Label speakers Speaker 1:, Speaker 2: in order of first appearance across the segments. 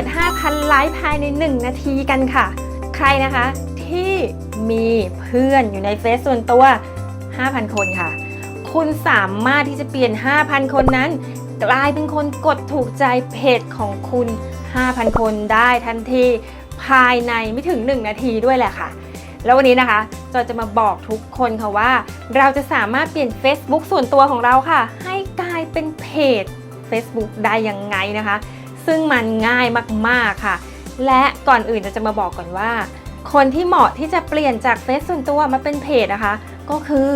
Speaker 1: จ 5,000 ไลค์ภายใน 1 นาทีกันค่ะ ใครนะคะที่มีเพื่อนอยู่ในเฟซส่วนตัว 5,000 คนค่ะ คุณสามารถที่จะเปลี่ยน 5,000 คนนั้น กลายเป็นคนกดถูกใจเพจของคุณ 5,000 คนได้ทันทีภายในไม่ถึง 1 นาทีด้วยแหละค่ะ แล้ววันนี้นะคะจอยจะมาบอกทุกคนค่ะว่า เราจะสามารถเปลี่ยน Facebook ส่วนตัวของเราค่ะ ให้กลายเป็นเพจ Facebook ได้ยังไงนะคะ ซึ่งมันง่ายมากๆค่ะ และก่อนอื่นเราจะมาบอกก่อนว่า คนที่เหมาะที่จะเปลี่ยนจากเฟซส่วนตัวมาเป็นเพจนะคะ ก็คือ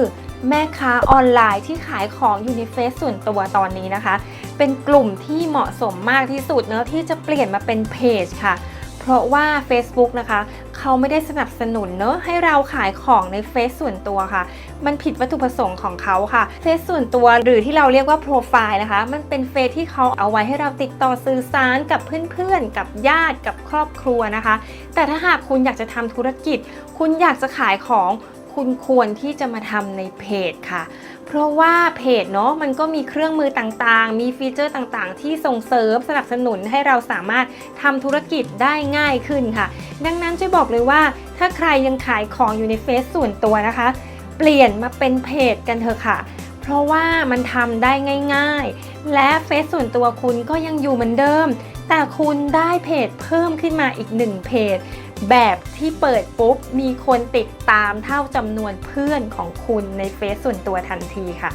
Speaker 1: แม่ค้าออนไลน์ที่ขายของอยู่ในเฟซส่วนตัวตอนนี้นะคะ เป็นกลุ่มที่เหมาะสมมากที่สุดเนอะที่จะเปลี่ยนมาเป็นเพจค่ะเพราะว่า Facebook นะคะเขาไม่ได้สนับสนุนเนอะให้เราขายของในเฟซส่วนตัวค่ะ มันผิดวัตถุประสงค์ของเขาค่ะเฟซส่วนตัวหรือที่เราเรียกว่าโปรไฟล์นะคะ มันเป็นเฟซที่เขาเอาไว้ให้เราติดต่อสื่อสารกับเพื่อนๆ กับญาติกับครอบครัวนะคะ แต่ถ้าหากคุณอยากจะทำธุรกิจ คุณอยากจะขายของ คุณควรที่จะมาทำในเพจค่ะ เพราะว่าเพจเนาะมันก็มีเครื่องมือต่างๆ มีฟีเจอร์ต่างๆ ที่ส่งเสริมสนับสนุนให้เราสามารถทำธุรกิจได้ง่ายขึ้นค่ะ ดังนั้นช่วยบอกเลยว่า ถ้าใครยังขายของอยู่ในเฟซส่วนตัวนะคะ เปลี่ยนมาเป็นเพจกันเถอะค่ะเพราะว่ามันทำได้ง่าย ๆ และเฟซส่วนตัวคุณก็ยังอยู่เหมือนเดิม แต่คุณได้เพจเพิ่มขึ้นมาอีกหนึ่งเพจ แบบที่เปิดปุ๊บ มีคนติดตามเท่าจำนวนเพื่อนของคุณในเฟซส่วนตัวทันทีค่ะ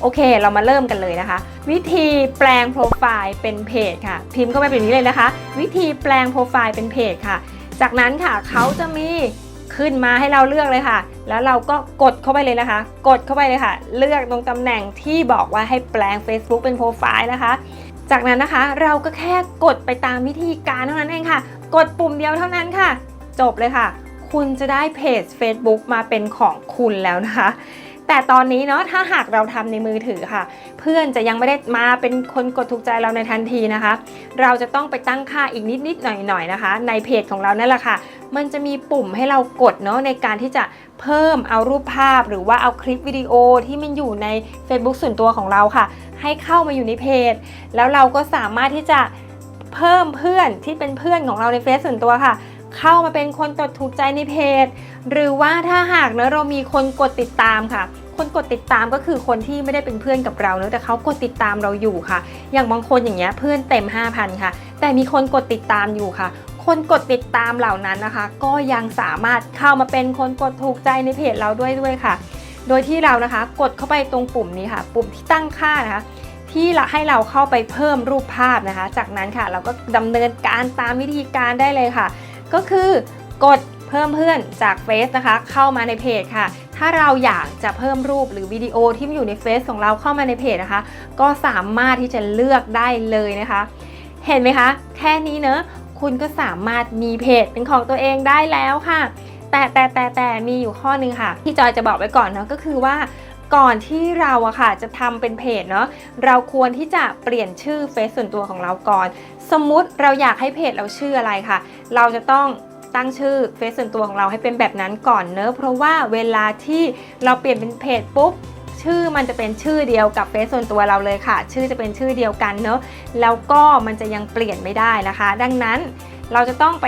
Speaker 1: โอเค เรามาเริ่มกันเลยนะคะ วิธีแปลงโปรไฟล์เป็นเพจค่ะ พิมพ์เข้าไปแบบนี้เลยนะคะ วิธีแปลงโปรไฟล์เป็นเพจค่ะ จากนั้นค่ะเขาจะมีขึ้นมาให้เราเลือกเลยค่ะ แล้วเราก็กดเข้าไปเลยนะคะ กดเข้าไปเลยค่ะ เลือกตรงตำแหน่งที่บอกว่าให้แปลง Facebook เป็นโปรไฟล์นะคะ จากนั้นนะคะเราก็แค่กดไปตามวิธีการเท่านั้นเองค่ะ กดปุ่มเดียวเท่านั้นค่ะ จบเลยค่ะ คุณจะได้เพจ Facebook มาเป็นของคุณแล้วนะคะ แต่ตอนนี้เนาะถ้าหากเราทำในมือถือค่ะ เพื่อนจะยังไม่ได้มาเป็นคนกดถูกใจเราในทันทีนะคะ เราจะต้องไปตั้งค่าอีกนิดๆหน่อยๆนะคะ ในเพจของเรานั่นแหละค่ะ มันจะมีปุ่มให้เรากดเนาะในการที่จะเพิ่มเอารูปภาพหรือว่าเอาคลิปวิดีโอที่มันอยู่ใน Facebook ส่วนตัวของเราค่ะ ให้เข้ามาอยู่ในเพจ แล้วเราก็สามารถที่จะเพิ่มเพื่อนที่เป็นเพื่อนของเราในเฟซส่วนตัวค่ะ เข้ามาเป็นคนกดถูกใจในเพจ หรือว่าถ้าหากเนอะเรามีคนกดติดตามค่ะ คนกดติดตามก็คือคนที่ไม่ได้เป็นเพื่อนกับเราเนอะแต่เขากดติดตามเราอยู่ค่ะ อย่างบางคนอย่างเงี้ยเพื่อนเต็ม 5,000 ค่ะ แต่มีคนกดติดตามอยู่ค่ะคนกดติดตามเหล่านั้นนะคะ ก็ยังสามารถเข้ามาเป็นคนกดถูกใจในเพจเราด้วยด้วยค่ะ โดยที่เรานะคะกดเข้าไปตรงปุ่มนี้ค่ะ ปุ่มที่ตั้งค่านะคะ ที่ละให้เราเข้าไปเพิ่มรูปภาพนะคะ จากนั้นค่ะ เราก็ดำเนินการตามวิธีการได้เลยค่ะ ก็คือกด เพิ่มเพื่อนจากเฟซนะคะ เข้ามาในเพจค่ะ ถ้าเราอยากจะเพิ่มรูปหรือวิดีโอที่อยู่ในเฟซของเราเข้ามาในเพจนะคะ ก็สามารถที่จะเลือกได้เลยนะคะ เห็นไหมคะ แค่นี้เนอะคุณก็สามารถมีเพจเป็นของตัวเองได้แล้วค่ะ แต่แต่แต่แต่มีอยู่ข้อนึงค่ะ ที่จอยจะบอกไว้ก่อนเนาะก็คือว่าก่อนที่เราอะค่ะจะทำเป็นเพจเนาะเราควรที่จะเปลี่ยนชื่อเฟซส่วนตัวของเราก่อน สมมุติเราอยากให้เพจเราชื่ออะไรค่ะ เราจะต้อง ตั้งชื่อเฟซส่วนตัวของเราให้เป็นแบบนั้นก่อนเนอะเพราะว่าเวลาที่เราเปลี่ยนเป็นเพจปุ๊บชื่อมันจะเป็นชื่อเดียวกับเฟซส่วนตัวเราเลยค่ะ ชื่อจะเป็นชื่อเดียวกันเนอะแล้วก็มันจะยังเปลี่ยนไม่ได้นะคะ ดังนั้นเราจะต้องไป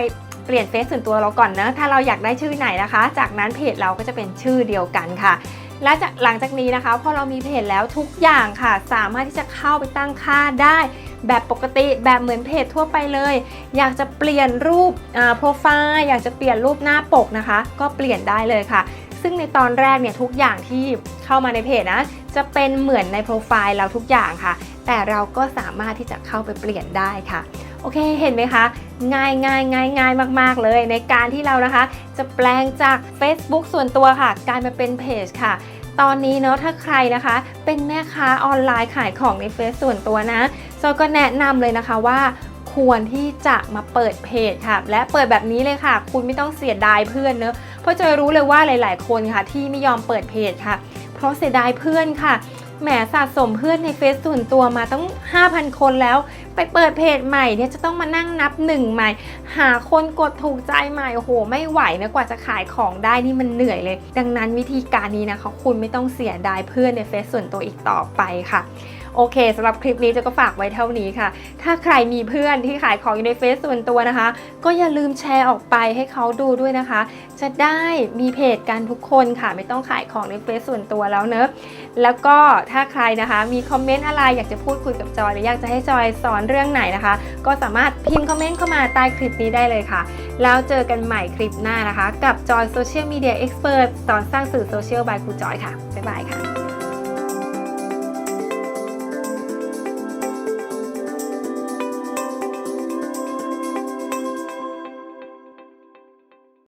Speaker 1: เปลี่ยนเฟซส่วนตัวเราก่อนนะถ้าเราอยากได้ชื่อไหนนะคะ จากนั้นเพจเราก็จะเป็นชื่อเดียวกันค่ะ และจากหลังจากนี้นะคะ พอเรามีเพจแล้วทุกอย่างค่ะ สามารถที่จะเข้าไปตั้งค่าได้ แบบปกติแบบเหมือนเพจทั่วไปเลย อยากจะเปลี่ยนรูปโปรไฟล์อยากจะเปลี่ยนรูปหน้าปกนะคะ ก็เปลี่ยนได้เลยค่ะซึ่งในตอนแรกเนี่ยทุกอย่างที่เข้ามาในเพจนะจะเป็นเหมือนในโปรไฟล์เราทุกอย่างค่ะ แต่เราก็สามารถที่จะเข้าไปเปลี่ยนได้ค่ะ โอเคเห็นไหมคะ ง่ายง่ายง่ายง่ายมาก ๆ เลย ในการที่เรานะคะ จะแปลงจาก Facebook ส่วนตัวค่ะ กลายมาเป็นเพจค่ะตอนนี้เนาะถ้าใครนะคะเป็นแม่ค้าออนไลน์ขายของในเฟซส่วนตัวนะจอยก็แนะนำเลยนะคะว่า ควรที่จะมาเปิดเพจค่ะ และเปิดแบบนี้เลยค่ะ คุณไม่ต้องเสียดายเพื่อนเนอะเพราะจอยรู้เลยว่าหลาย ๆ คนค่ะที่ไม่ยอมเปิดเพจค่ะ เพราะเสียดายเพื่อนค่ะ แหมสะสมเพื่อนในเฟซส่วนตัวมาต้อง 5,000 คนแล้ว ไปเปิดเพจใหม่เนี่ยจะต้องมานั่งนับหนึ่งใหม่ หาคนกดถูกใจใหม่โอ้โห ไม่ไหวนะกว่าจะขายของได้นี่มันเหนื่อยเลย ดังนั้นวิธีการนี้นะคะคุณไม่ต้องเสียดายเพื่อนในเฟซส่วนตัวอีกต่อไปค่ะ โอเคสำหรับคลิปนี้เจะก็ฝากไว้เท่านี้ค่ะ ถ้าใครมีเพื่อนที่ขายของอยู่ในเฟซส่วนตัวนะคะ ก็อย่าลืมแชร์ออกไปให้เขาดูด้วยนะคะ จะได้มีเพจกันทุกคนค่ะ ไม่ต้องขายของในเฟซส่วนตัวแล้วเนอะแล้วก็ถ้าใครนะคะมีคอมเมนต์อะไรอยากจะพูดคุยกับจอยหรืออยากจะให้จอยสอนเรื่องไหนนะคะ ก็สามารถพิมพ์คอมเมนต์เข้ามาใต้คลิปนี้ได้เลยค่ะ แล้วเจอกันใหม่คลิปหน้านะคะ กับจอยโซเชียลมีเดียเอ็กซ์เพรสสอนสร้างสื่อโซเชียลบายครูจอยค่ะบ๊ายบายค่ะ